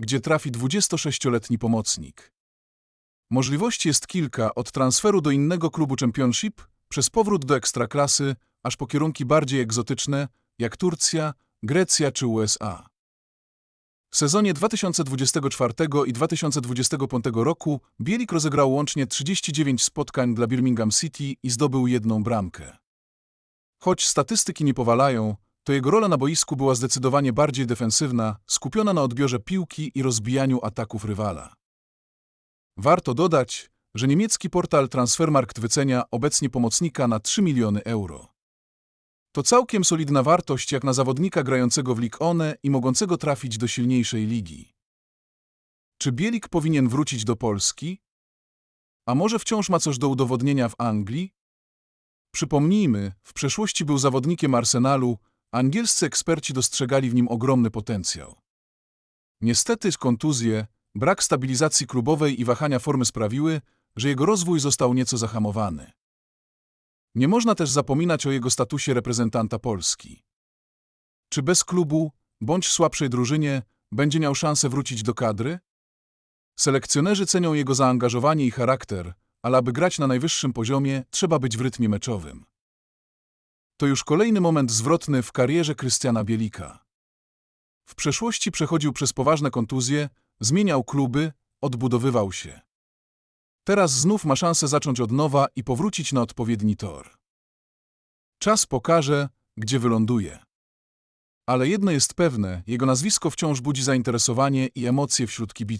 gdzie trafi 26-letni pomocnik. Możliwości jest kilka, od transferu do innego klubu Championship, przez powrót do ekstraklasy, aż po kierunki bardziej egzotyczne, jak Turcja, Grecja czy USA. W sezonie 2024 i 2025 roku Bielik rozegrał łącznie 39 spotkań dla Birmingham City i zdobył jedną bramkę. Choć statystyki nie powalają, to jego rola na boisku była zdecydowanie bardziej defensywna, skupiona na odbiorze piłki i rozbijaniu ataków rywala. Warto dodać, że niemiecki portal Transfermarkt wycenia obecnie pomocnika na 3 miliony euro. To całkiem solidna wartość jak na zawodnika grającego w Ligue One i mogącego trafić do silniejszej ligi. Czy Bielik powinien wrócić do Polski? A może wciąż ma coś do udowodnienia w Anglii? Przypomnijmy, w przeszłości był zawodnikiem Arsenalu, angielscy eksperci dostrzegali w nim ogromny potencjał. Niestety kontuzje, brak stabilizacji klubowej i wahania formy sprawiły, że jego rozwój został nieco zahamowany. Nie można też zapominać o jego statusie reprezentanta Polski. Czy bez klubu, bądź słabszej drużynie, będzie miał szansę wrócić do kadry? Selekcjonerzy cenią jego zaangażowanie i charakter, ale aby grać na najwyższym poziomie, trzeba być w rytmie meczowym. To już kolejny moment zwrotny w karierze Krystiana Bielika. W przeszłości przechodził przez poważne kontuzje, zmieniał kluby, odbudowywał się. Teraz znów ma szansę zacząć od nowa i powrócić na odpowiedni tor. Czas pokaże, gdzie wyląduje. Ale jedno jest pewne, jego nazwisko wciąż budzi zainteresowanie i emocje wśród kibiców.